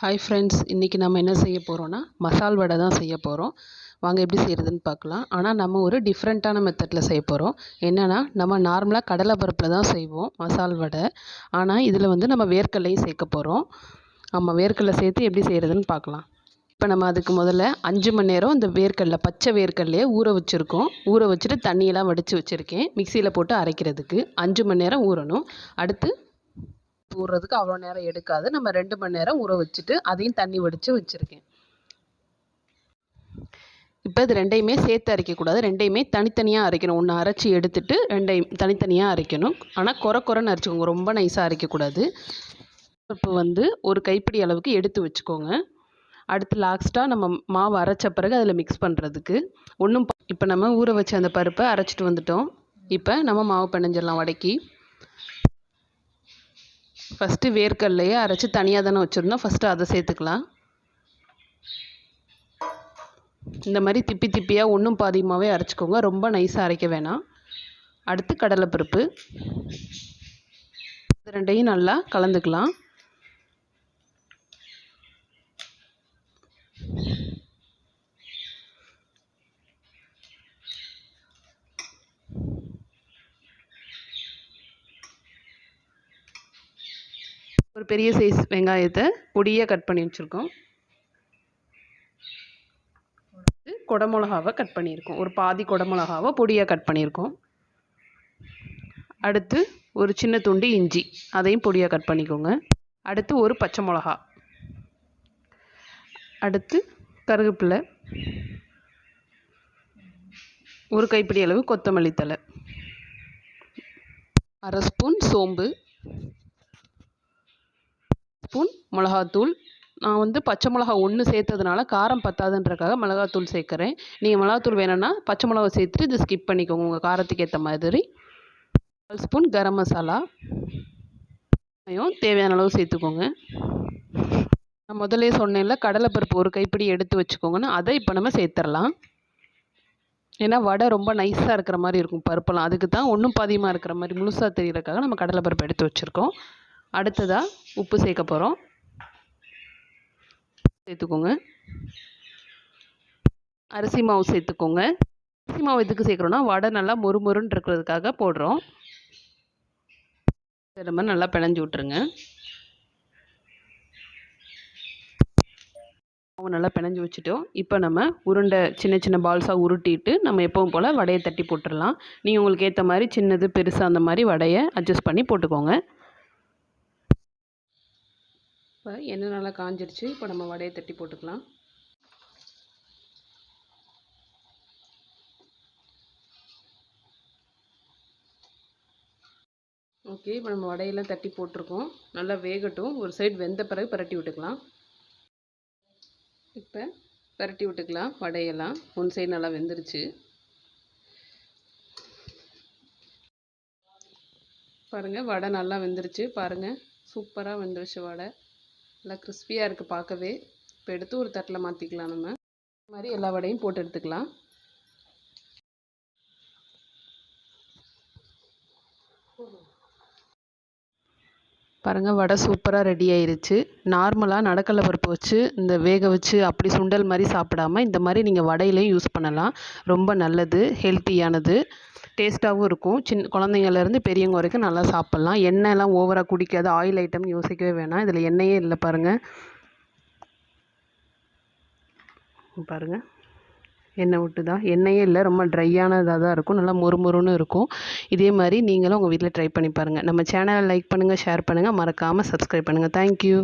Hi friends இன்றைக்கி நம்ம என்ன செய்ய போகிறோன்னா மசால் வடை தான் செய்ய போகிறோம் வாங்க எப்படி செய்கிறதுன்னு பார்க்கலாம். ஆனால் நம்ம ஒரு டிஃப்ரெண்ட்டான மெத்தடில் செய்ய போகிறோம் என்னென்னா நம்ம நார்மலாக கடலை பருப்பில் தான் செய்வோம் மசால் வடை. ஆனால் இதில் வந்து நம்ம வேர்க்கடலையும் சேர்க்க போகிறோம் ஆமாம் வேர்க்கடலை சேர்த்து எப்படி செய்கிறதுன்னு பார்க்கலாம். இப்போ நம்ம அதுக்கு முதல்ல அஞ்சு மணி நேரம் இந்த வேர்க்கடலை பச்சை வேர்க்கடலையே ஊற வச்சுருக்கோம். ஊற வச்சுட்டு தண்ணியெல்லாம் வடித்து வச்சுருக்கேன். மிக்சியில் போட்டு அரைக்கிறதுக்கு அஞ்சு மணி நேரம் ஊறணும். அடுத்து ஊறுறதுக்கு அவ்வளோ நேரம் எடுக்காது. நம்ம ரெண்டு மணி நேரம் ஊற வச்சுட்டு அதையும் தண்ணி வடித்து வச்சுருக்கேன். இப்போ இது ரெண்டையுமே சேர்த்து அரைக்கக்கூடாது. ரெண்டையுமே தனித்தனியாக அரைக்கணும். ஒன்று அரைச்சி எடுத்துட்டு ரெண்டையும் தனித்தனியாக அரைக்கணும். ஆனால் குறை குறைன்னு அரைச்சிக்கோங்க. ரொம்ப நைஸாக அரைக்கக்கூடாது. இப்போ வந்து ஒரு கைப்பிடி அளவுக்கு எடுத்து வச்சுக்கோங்க. அடுத்து லாஸ்ட்டாக நம்ம மாவு அரைச்ச பிறகு அதில் மிக்ஸ் பண்ணுறதுக்கு ஒன்றும் இப்போ நம்ம ஊற வச்ச அந்த பருப்பை அரைச்சிட்டு வந்துட்டோம். இப்போ நம்ம மாவு பிணைஞ்சிடலாம். வடக்கி ஃபஸ்ட்டு வேர்க்கடலையே அரைச்சி தனியாக தானே வச்சுருந்தோம். ஃபஸ்ட்டு அதை சேர்த்துக்கலாம். இந்த மாதிரி திப்பி திப்பியாக ஒன்றும் பாதியமாகவே அரைச்சிக்கோங்க. ரொம்ப நைஸாக அரைக்க வேணாம். அடுத்து கடலைப்பருப்பு. ரெண்டையும் நல்லா கலந்துக்கலாம். ஒரு பெரிய சைஸ் வெங்காயத்தை பொடியாக கட் பண்ணி வச்சுருக்கோம். குடமிளகாவை கட் பண்ணியிருக்கோம். ஒரு பாதி குடமிளகாவை பொடியாக கட் பண்ணியிருக்கோம். அடுத்து ஒரு சின்ன துண்டு இஞ்சி அதையும் பொடியாக கட் பண்ணிக்கோங்க. அடுத்து ஒரு பச்சை மிளகா. அடுத்து கருவேப்பிலை. ஒரு கைப்பிடி அளவு கொத்தமல்லி தழை. அரை ஸ்பூன் சோம்பு. ஸ்பூன் மிளகாத்தூள். நான் வந்து பச்சை மிளகா ஒன்று சேர்த்ததுனால காரம் பத்தாதுன்றக்காக மிளகாத்தூள் சேர்க்குறேன். நீங்கள் மிளகாத்தூள் வேணும்னா பச்சை மிளகா சேர்த்துட்டு இது ஸ்கிப் பண்ணிக்கோங்க. உங்கள் காரத்துக்கு ஏற்ற மாதிரி. கால் ஸ்பூன் கரம் மசாலா. தேவையான அளவு சேர்த்துக்கோங்க. நான் முதல்ல சொன்னேன்ல கடலைப்பருப்பு ஒரு கைப்பிடி எடுத்து வச்சுக்கோங்கன்னு அதை இப்போ நம்ம சேர்த்துடலாம். ஏன்னா வடை ரொம்ப நைஸாக இருக்கிற மாதிரி இருக்கும் பருப்பெல்லாம். அதுக்கு தான் ஒன்றும் பாதியமாக இருக்கிற மாதிரி முழுசாக தெரியறதுக்காக நம்ம கடலைப்பருப்பு எடுத்து வச்சுருக்கோம். அடுத்ததாக உப்பு சேர்க்க போகிறோம் சேர்த்துக்கோங்க. அரிசி மாவு சேர்த்துக்கோங்க. அரிசி மாவு எதுக்கு சேர்க்குறோன்னா வடை நல்லா மொறு மொறுன்னு இருக்கிறதுக்காக போடுறோம். திரும்ப நல்லா பிணைஞ்சு விட்ருங்க மாவு நல்லா பிணைஞ்சு வச்சுட்டோம். இப்போ நம்ம உருண்டை சின்ன சின்ன பால்ஸாக உருட்டிட்டு நம்ம எப்பவும் போல் வடையை தட்டி போட்டுடலாம். நீங்கள் உங்களுக்கு ஏற்ற மாதிரி சின்னது பெருசாக அந்த மாதிரி வடையை அட்ஜஸ்ட் பண்ணி போட்டுக்கோங்க. இப்போ எண்ணெய் நல்லா காஞ்சிருச்சு. இப்போ நம்ம வடையை தட்டி போட்டுக்கலாம். ஓகே இப்போ நம்ம வடையெல்லாம் தட்டி போட்டிருக்கோம். நல்லா வேகட்டும். ஒரு சைடு வெந்த பிறகு பரட்டி விட்டுக்கலாம். இப்போ பரட்டி விட்டுக்கலாம் வடையெல்லாம். ஒன் சைடு நல்லா வெந்துருச்சு. பாருங்கள் வடை நல்லா வெந்துருச்சு. பாருங்கள் சூப்பராக வெந்துருச்சு வடை. நல்லா கிறிஸ்பியாக இருக்குது பார்க்கவே. இப்போ எடுத்து ஒரு தட்டில் மாற்றிக்கலாம் நம்ம. இந்த மாதிரி எல்லா வடையும் போட்டு எடுத்துக்கலாம். பாருங்கள் வடை சூப்பராக ரெடி ஆயிருச்சு. நார்மலாக நடக்கடலை பருப்பு வச்சு இந்த வேக வச்சு அப்படி சுண்டல் மாதிரி சாப்பிடாம இந்த மாதிரி நீங்கள் வடையிலையும் யூஸ் பண்ணலாம். ரொம்ப நல்லது ஹெல்த்தியானது டேஸ்ட்டாகவும் இருக்கும். சின்ன குழந்தைங்கள்லேருந்து பெரியவங்க வரைக்கும் நல்லா சாப்பிட்லாம். எண்ணெய்லாம் ஓவராக குடிக்காது ஆயில் ஐட்டம் யோசிக்கவே வேணாம். இதில் எண்ணெயே இல்லை பாருங்கள் பாருங்கள் எண்ணெய் விட்டு தான் எண்ணெயே இல்லை. ரொம்ப ட்ரையானதாக தான் இருக்கும். நல்லா மொறுமொறுன்னு இருக்கும். இதே மாதிரி நீங்களும் உங்கள் வீட்டில் ட்ரை பண்ணி பாருங்கள் நம்ம சேனலை லைக் பண்ணுங்கள் ஷேர் பண்ணுங்கள் மறக்காமல் சப்ஸ்கிரைப் பண்ணுங்கள் தேங்க்யூ